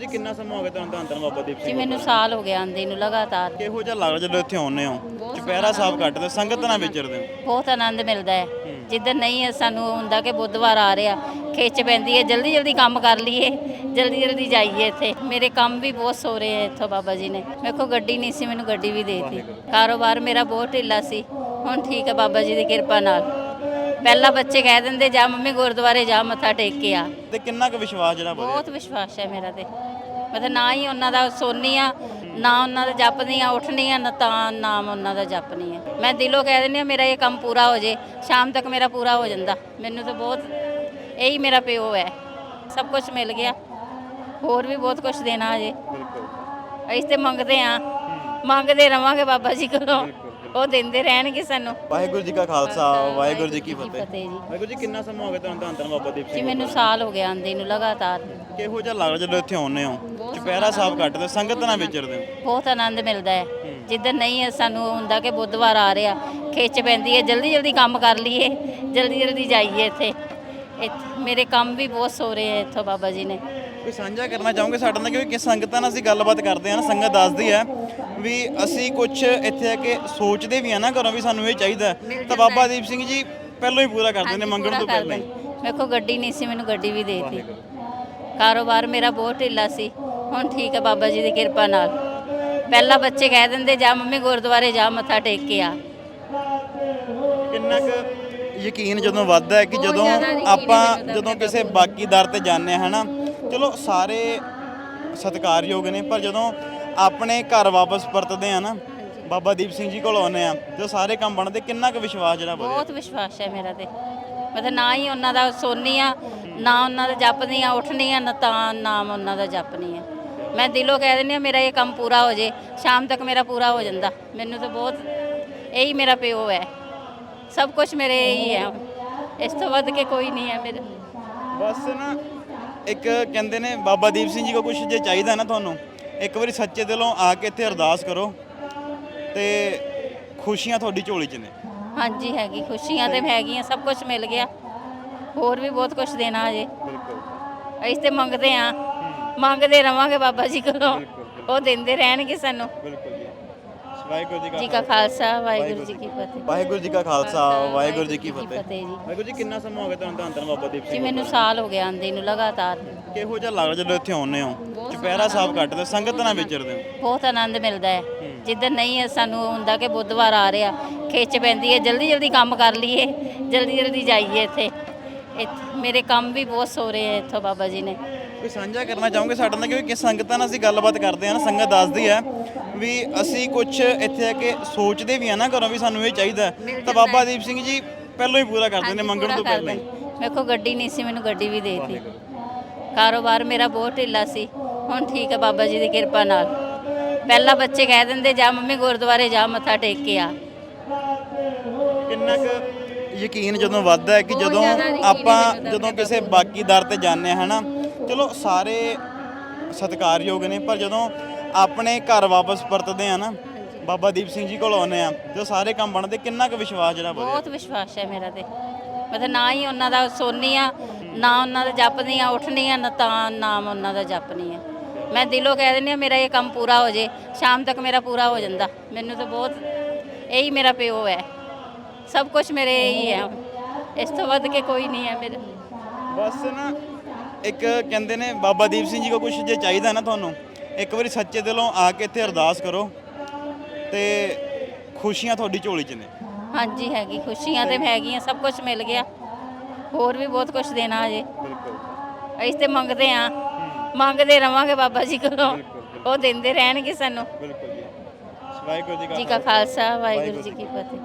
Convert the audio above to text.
ਜੀ ਕਿੰਨਾ ਸਮਾਂ ਹੋ ਗਿਆ ਤੁਹਾਨੂੰ ਧੰਨ ਧੰਨ ਬਾਬਾ ਦੀਪ ਜੀ ਸਿੰਘ ਮੈਨੂੰ ਸਾਲ ਹੋ ਗਿਆ ਆਂਦੇ ਨੂੰ ਲਗਾਤਾਰ। ਕਿਹੋ ਜਿਹਾ ਲੱਗਦਾ ਜਦੋਂ ਇੱਥੇ ਆਉਂਦੇ ਹੋ? ਚੁਪਹਿਰਾ ਸਾਹਿਬ ਕੱਟਦੇ ਸੰਗਤ ਨਾਲ ਵਿਚਰਦੇ ਹੋ? ਬਹੁਤ ਆਨੰਦ ਮਿਲਦਾ ਹੈ। ਜਿੱਦਣ ਨਹੀਂ ਹੈ ਸਾਨੂੰ ਹੁੰਦਾ ਕਿ ਬੁੱਧਵਾਰ ਆ ਰਿਹਾ ਖਿੱਚ ਪੈਂਦੀ ਹੈ ਜਲਦੀ ਜਲਦੀ ਕੰਮ ਕਰ ਲਈਏ ਜਲਦੀ ਜਲਦੀ ਜਾਈਏ ਇੱਥੇ। ਮੇਰੇ ਕੰਮ ਵੀ ਬਹੁਤ ਸੋ ਰਹੇ ਹੈ ਇੱਥੋਂ ਬਾਬਾ ਜੀ ਨੇ। ਮੇਰੇ ਕੋਲ ਗੱਡੀ ਨਹੀਂ ਸੀ ਮੈਨੂੰ ਗੱਡੀ ਵੀ ਦੇਤੀ। ਕਾਰੋਬਾਰ ਮੇਰਾ ਬਹੁਤ ਢਿੱਲਾ ਸੀ। ਹੁਣ ਠੀਕ ਹੈ ਬਾਬਾ ਜੀ ਦੀ ਕਿਰਪਾ ਨਾਲ। ਪਹਿਲਾਂ ਬੱਚੇ ਕਹਿ ਦਿੰਦੇ ਜਾ ਮੰਮੀ ਗੁਰਦੁਆਰੇ ਜਾ ਮੱਥਾ ਟੇਕ ਕੇ ਆ। ਤੇ ਕਿੰਨਾ ਕੁ ਵਿਸ਼ਵਾਸ ਜਿਹੜਾ ਵਧਿਆ? ਬਹੁਤ ਵਿਸ਼ਵਾਸ ਹੈ ਮੇਰਾ ਤੇ। ਮੈਂ ਤਾਂ ਨਾ ਹੀ ਉਹਨਾਂ ਦਾ ਸੋਨੀ ਆ ਨਾ ਉਹਨਾਂ ਦਾ ਜਪਦੀ ਆ ਉੱਠਣੀ ਆ ਨਾ ਤਾਂ ਨਾਮ ਉਹਨਾਂ ਦਾ ਜਪਣੀ ਆ ਮੈਂ ਦਿਲੋਂ ਕਹਿ ਦਿੰਦੀ ਆ ਮੇਰਾ ਇਹ ਕੰਮ ਪੂਰਾ ਹੋ ਜੇ ਸ਼ਾਮ ਤੱਕ ਮੇਰਾ ਪੂਰਾ ਹੋ ਜਾਂਦਾ। ਮੈਨੂੰ ਤਾਂ ਬਹੁਤ ਇਹੀ ਮੇਰਾ ਪਿਓ ਹੈ। ਸਭ ਕੁਝ ਮਿਲ ਗਿਆ। ਹੋਰ ਵੀ ਬਹੁਤ ਕੁਝ ਦੇਣਾ ਅਜੇ ਬਿਲਕੁਲ ਅਸੀਂ ਤੇ ਮੰਗਦੇ ਆ ਮੰਗਦੇ ਰਵਾਂਗੇ ਬਾਬਾ ਜੀ ਕੋਲੋਂ। ਉਹ ਦਿੰਦੇ ਰਹਿਣਗੇ ਸਾਨੂੰ। ਵਾਹਿਗੁਰੂ ਜੀ ਕਾ ਖਾਲਸਾ ਵਾਹਿਗੁਰੂ ਜੀ ਕੀ ਫਤਿਹ। ਫਤਿਹ ਜੀ। ਵਾਹਿਗੁਰੂ ਜੀ ਕਿੰਨਾ ਸਮਾਂ ਹੋ ਗਿਆ ਤੁਹਾਨੂੰ ਧੰਨ ਧੰਨ ਬਾਬਾ ਦੀਪ ਜੀ ਸਿੰਘ ਮੈਨੂੰ ਸਾਲ ਹੋ ਗਿਆ ਆਂਦੇ ਨੂੰ ਲਗਾਤਾਰ। ਕਿਹੋ ਜਿਹਾ ਲੱਗਦਾ ਜਦੋਂ ਇੱਥੇ ਆਉਂਦੇ ਹੋ? ਚੁਪਹਿਰਾ ਸਾਹਿਬ ਕੱਟਦੇ ਸੰਗਤ ਨਾਲ ਵਿਚਰਦੇ ਹੋ? ਬਹੁਤ ਆਨੰਦ ਮਿਲਦਾ ਹੈ। ਜਿੱਦਣ ਨਹੀਂ ਹੈ ਸਾਨੂੰ ਹੁੰਦਾ ਕਿ ਬੁੱਧਵਾਰ ਆ ਰਿਹਾ। ਖਿੱਚ ਪੈਂਦੀ ਹੈ ਜਲਦੀ ਜਲਦੀ ਕੰਮ ਕਰ ਲਈਏ। ਜਲਦੀ ਜਲਦੀ ਜਾਈਏ ਇੱਥੇ। ਇੱਥੇ ਮੇਰੇ ਕੰਮ ਵੀ ਬਹੁਤ ਸੋ ਰਹੇ ਹੈ ਇੱਥੋਂ ਬਾਬਾ ਜੀ ਨੇ। ਕੋਈ ਸਾਂਝਾ ਕਰਨਾ ਚਾਹੋਗੇ ਸਾਡੇ ਨਾਲ? ਕਿਉਂਕਿ ਕਿਸ ਸੰਗਤਾਂ ਨਾਲ ਅਸੀਂ ਗੱਲਬਾਤ ਕਰਦੇ ਆ ਨਾ ਸੰਗਤ ਦੱਸਦੀ ਹੈ ਵੀ ਅਸੀਂ ਕੁਝ ਇੱਥੇ ਆ ਕੇ ਸੋਚਦੇ ਵੀ ਆ ਨਾ ਘਰੋਂ ਵੀ ਸਾਨੂੰ ਇਹ ਚਾਹੀਦਾ। ਹੈ। ਤਾਂ ਬਾਬਾ ਦੀਪ ਸਿੰਘ ਜੀ ਪਹਿਲਾਂ ਹੀ ਪੂਰਾ ਕਰਦੇ ਨੇ ਮੰਗਣ ਤੋਂ ਪਹਿਲਾਂ ਹੀ। ਮੇਰੇ ਕੋਲ ਗੱਡੀ ਨਹੀਂ ਸੀ ਮੈਨੂੰ ਗੱਡੀ ਵੀ ਦੇਤੀ। ਕਾਰੋਬਾਰ ਮੇਰਾ ਬਹੁਤ ਢਿੱਲਾ ਸੀ। ਹੁਣ ਠੀਕ ਹੈ ਬਾਬਾ ਜੀ ਦੀ ਕਿਰਪਾ ਨਾਲ। ਪਹਿਲਾਂ ਬੱਚੇ ਕਹਿ ਦਿੰਦੇ ਜਾ ਮੰਮੀ ਗੁਰਦੁਆਰੇ ਜਾ ਮੱਥਾ ਟੇਕ ਕੇ ਆ। ਕਿੰਨਾ ਕੁ ਯਕੀਨ ਜਦੋਂ ਵੱਧਦਾ ਹੈ ਕਿ ਜਦੋਂ ਹੈ ਆਪਾਂ ਤਾਂ ਜਦੋਂ ਕਿਸੇ ਬਾਕੀ ਦਰ ਤੇ ਜਾਂਦੇ ਹਾਂ ਹਨਾ? ਚਲੋ ਸਾਰੇ ਸਤਿਕਾਰਯੋਗ ਨੇ ਪਰ ਜਦੋਂ ਆਪਣੇ ਘਰ ਵਾਪਸ ਪਰਤਦੇ ਆ ਨਾ ਬਾਬਾ ਦੀਪ ਸਿੰਘ ਜੀ ਕੋਲ ਆਉਂਦੇ ਆ ਜਦੋਂ ਸਾਰੇ ਕੰਮ ਬਣਦੇ ਕਿੰਨਾ ਕੁ ਵਿਸ਼ਵਾਸ ਜਿਹੜਾ ਵਧਿਆ? ਬਹੁਤ ਵਿਸ਼ਵਾਸ ਹੈ ਮੇਰਾ ਤੇ। ਮੈਂ ਤਾਂ ਨਾ ਹੀ ਉਹਨਾਂ ਦਾ ਸੋਨੀ ਆ ਨਾ ਉਹਨਾਂ ਦਾ ਜਪਦੀ ਆ ਉੱਠਣੀ ਆ ਨਾ ਤਾਂ ਨਾਮ ਉਹਨਾਂ ਦਾ ਜਪਣੀ ਆ ਮੈਂ ਦਿਲੋਂ ਕਹਿ ਦਿੰਦੀ ਆ ਮੇਰਾ ਇਹ ਕੰਮ ਪੂਰਾ ਹੋ ਜੇ ਸ਼ਾਮ ਤੱਕ ਮੇਰਾ ਪੂਰਾ ਹੋ ਜਾਂਦਾ। ਮੈਨੂੰ ਤਾਂ ਬਹੁਤ ਇਹੀ ਮੇਰਾ ਪਿਓ ਹੈ। ਸਭ ਕੁਝ ਮੇਰੇ ਇਹੀ ਹੈ। ਇਸ ਤੋਂ ਵੱਧ ਕੇ ਕੋਈ ਨਹੀਂ ਹੈ ਮੇਰੇ। ਬਸ ਨਾ ਇੱਕ ਕਹਿੰਦੇ ਨੇ ਬਾਬਾ ਦੀਪ ਸਿੰਘ ਜੀ ਕੋ ਕੁਝ ਜੇ ਚਾਹੀਦਾ ਨਾ ਤੁਹਾਨੂੰ ਇੱਕ ਵਾਰੀ ਸੱਚੇ ਦਿਲੋਂ ਆ ਕੇ ਇੱਥੇ ਅਰਦਾਸ ਕਰੋ ਤੇ ਖੁਸ਼ੀਆਂ ਤੁਹਾਡੀ ਝੋਲੀ 'ਚ ਨੇ। ਹਾਂਜੀ ਹੈਗੀ। ਖੁਸ਼ੀਆਂ ਤੇ ਹੈਗੀਆਂ ਸਭ ਕੁਝ ਮਿਲ ਗਿਆ। ਹੋਰ ਵੀ ਬਹੁਤ ਕੁਝ ਦੇਣਾ ਅਜੇ ਬਿਲਕੁਲ। ਅਸੀਂ ਤੇ ਮੰਗਦੇ ਆ ਮੰਗਦੇ ਰਵਾਂਗੇ ਬਾਬਾ ਜੀ ਕੋਲੋਂ। ਉਹ ਦਿੰਦੇ ਰਹਿਣਗੇ ਸਾਨੂੰ। ਬਿਲਕੁਲ। ਵਾਹਿਗੁਰੂ ਜੀ ਜੀ ਕਾ ਖਾਲਸਾ ਵਾਹਿਗੁਰੂ ਜੀ ਕੀ ਫਤਿਹ। ਵਾਹਿਗੁਰੂ ਜੀ ਕਾ ਖਾਲਸਾ ਵਾਹਿਗੁਰੂ ਜੀ ਕੀ ਫਤਿਹ। ਜੀ ਵਾਹਿਗੁਰੂ ਜੀ ਕਿੰਨਾ ਸਮਾਂ ਹੋ ਗਿਆ ਤੁਹਾਨੂੰ ਧੰਨ ਧੰਨ ਬਾਬਾ ਦੀਪ ਜੀ ਮੈਨੂੰ ਸਾਲ ਹੋ ਗਿਆ ਆਂਦੇ ਨੂੰ ਲਗਾਤਾਰ। ਕਿਹੋ ਜਿਹਾ ਲੱਗਦਾ ਜਦੋਂ ਇੱਥੇ ਆਉਂਦੇ ਹੋ? ਚੁਪਹਿਰਾ ਸਾਹਿਬ ਕੱਟਦੇ ਸੰਗਤ ਨਾਲ ਵਿਚਰਦੇ ਹੋ? ਬਹੁਤ ਆਨੰਦ ਮਿਲਦਾ ਹੈ। ਜਿੱਦਣ ਨਹੀਂ ਸਾਨੂੰ ਹੁੰਦਾ ਕਿ ਬੁੱਧਵਾਰ ਆ ਰਿਹਾ ਖਿੱਚ ਪੈਂਦੀ ਹੈ ਜਲਦੀ ਜਲਦੀ ਕੰਮ ਕਰ ਲਈਏ ਜਲਦੀ ਜਲਦੀ ਜਾਈਏ ਇੱਥੇ। ਇੱਥੇ ਮੇਰੇ ਕੰਮ ਵੀ ਬਹੁਤ ਸੋ ਰਹੇ ਹੈ ਇੱਥੋਂ ਬਾਬਾ ਜੀ ਨੇ। ਕੋਈ ਸਾਂਝਾ ਕਰਨਾ ਚਾਹੋਗੇ ਸਾਡੇ ਨਾਲ? ਕਿਉਂਕਿ ਸੰਗਤਾਂ ਨਾਲ ਅਸੀਂ ਗੱਲਬਾਤ ਕਰਦੇ ਆ ਨਾ ਸੰਗਤ ਦੱਸਦੀ ਹੈ ਵੀ ਅਸੀਂ ਕੁਝ ਇੱਥੇ ਆ ਕੇ ਸੋਚਦੇ ਵੀ ਆ ਨਾ ਘਰੋਂ ਵੀ ਸਾਨੂੰ ਇਹ ਚਾਹੀਦਾ ਹੈ। ਤਾਂ ਬਾਬਾ ਦੀਪ ਸਿੰਘ ਜੀ ਪਹਿਲਾਂ ਹੀ ਪੂਰਾ ਕਰਦੇ ਨੇ ਮੰਗਣ ਤੋਂ ਪਹਿਲਾਂ ਹੀ। ਮੇਰੇ ਕੋਲ ਗੱਡੀ ਨਹੀਂ ਸੀ ਮੈਨੂੰ ਗੱਡੀ ਵੀ ਦੇਤੀ। ਕਾਰੋਬਾਰ ਮੇਰਾ ਬਹੁਤ ਢਿੱਲਾ ਸੀ। ਹੁਣ ਠੀਕ ਹੈ ਬਾਬਾ ਜੀ ਦੀ ਕਿਰਪਾ ਨਾਲ। ਪਹਿਲਾਂ ਬੱਚੇ ਕਹਿ ਦਿੰਦੇ ਜਾ ਮੰਮੀ ਗੁਰਦੁਆਰੇ ਜਾ ਮੱਥਾ ਟੇਕ ਕੇ ਆ। ਕਿੰਨਾ ਕੁ ਯਕੀਨ ਜਦੋਂ ਵੱਧਦਾ ਹੈ ਕਿ ਜਦੋਂ ਹੈ ਆਪਾਂ ਜਦੋਂ ਕਿਸੇ ਬਾਕੀ ਦਰ ਤੇ ਜਾਂਦੇ ਹਾਂ ਹਨਾ? ਚਲੋ ਸਾਰੇ ਸਤਿਕਾਰਯੋਗ ਨੇ ਪਰ ਜਦੋਂ ਆਪਣੇ ਘਰ ਵਾਪਸ ਪਰਤਦੇ ਆ ਨਾ ਬਾਬਾ ਦੀਪ ਸਿੰਘ ਜੀ ਕੋਲ ਆਉਂਦੇ ਆ ਜਦੋਂ ਸਾਰੇ ਕੰਮ ਬਣਦੇ ਕਿੰਨਾ ਕੁ ਵਿਸ਼ਵਾਸ ਜਿਹੜਾ ਵਧਿਆ? ਬਹੁਤ ਵਿਸ਼ਵਾਸ ਹੈ ਮੇਰਾ ਤੇ। ਮੈਂ ਤਾਂ ਨਾ ਹੀ ਉਹਨਾਂ ਦਾ ਸੋਨੀ ਆ ਨਾ ਉਹਨਾਂ ਦਾ ਜਪਦੀ ਆ ਉੱਠਣੀ ਆ ਨਾ ਤਾਂ ਨਾਮ ਉਹਨਾਂ ਦਾ ਜਪਣੀ ਆ। ਮੈਂ ਦਿਲੋਂ ਕਹਿ ਦਿੰਦੀ ਆ ਮੇਰਾ ਇਹ ਕੰਮ ਪੂਰਾ ਹੋ ਜੇ ਸ਼ਾਮ ਤੱਕ ਮੇਰਾ ਪੂਰਾ ਹੋ ਜਾਂਦਾ। ਮੈਨੂੰ ਤਾਂ ਬਹੁਤ ਇਹੀ ਮੇਰਾ ਪਿਓ ਹੈ। ਸਭ ਕੁਝ ਮੇਰੇ ਇਹੀ ਹੈ। ਇਸ ਤੋਂ ਵੱਧ ਕੇ ਕੋਈ ਨਹੀਂ ਹੈ ਮੇਰੇ। ਬਸ ਨਾ ਇੱਕ ਕਹਿੰਦੇ ਨੇ ਬਾਬਾ ਦੀਪ ਸਿੰਘ ਜੀ ਕੋ ਕੁਝ ਜੇ ਚਾਹੀਦਾ ਨਾ ਤੁਹਾਨੂੰ ਇੱਕ ਵਾਰੀ ਸੱਚੇ ਦਿਲੋਂ ਆ ਕੇ ਇੱਥੇ ਅਰਦਾਸ ਕਰੋ ਤੇ ਖੁਸ਼ੀਆਂ ਤੁਹਾਡੀ ਝੋਲੀ 'ਚ ਨੇ। ਹਾਂਜੀ ਹੈਗੀ ਖੁਸ਼ੀਆਂ ਤੇ ਹੈਗੀਆਂ ਸਭ ਕੁਝ ਮਿਲ ਗਿਆ। ਹੋਰ ਵੀ ਬਹੁਤ ਕੁਝ ਦੇਣਾ ਅਜੇ ਬਿਲਕੁਲ। ਅਸੀਂ ਤੇ ਮੰਗਦੇ ਆ ਮੰਗਦੇ ਰਵਾਂਗੇ ਬਾਬਾ ਜੀ ਕੋਲੋਂ। ਉਹ ਦਿੰਦੇ ਰਹਿਣਗੇ ਸਾਨੂੰ। ਬਿਲਕੁਲ ਜੀ। ਵਾਹਿਗੁਰੂ ਜੀ ਕਾ ਖਾਲਸਾ ਵਾਹਿਗੁਰੂ ਜੀ ਕੀ ਫਤਿਹ।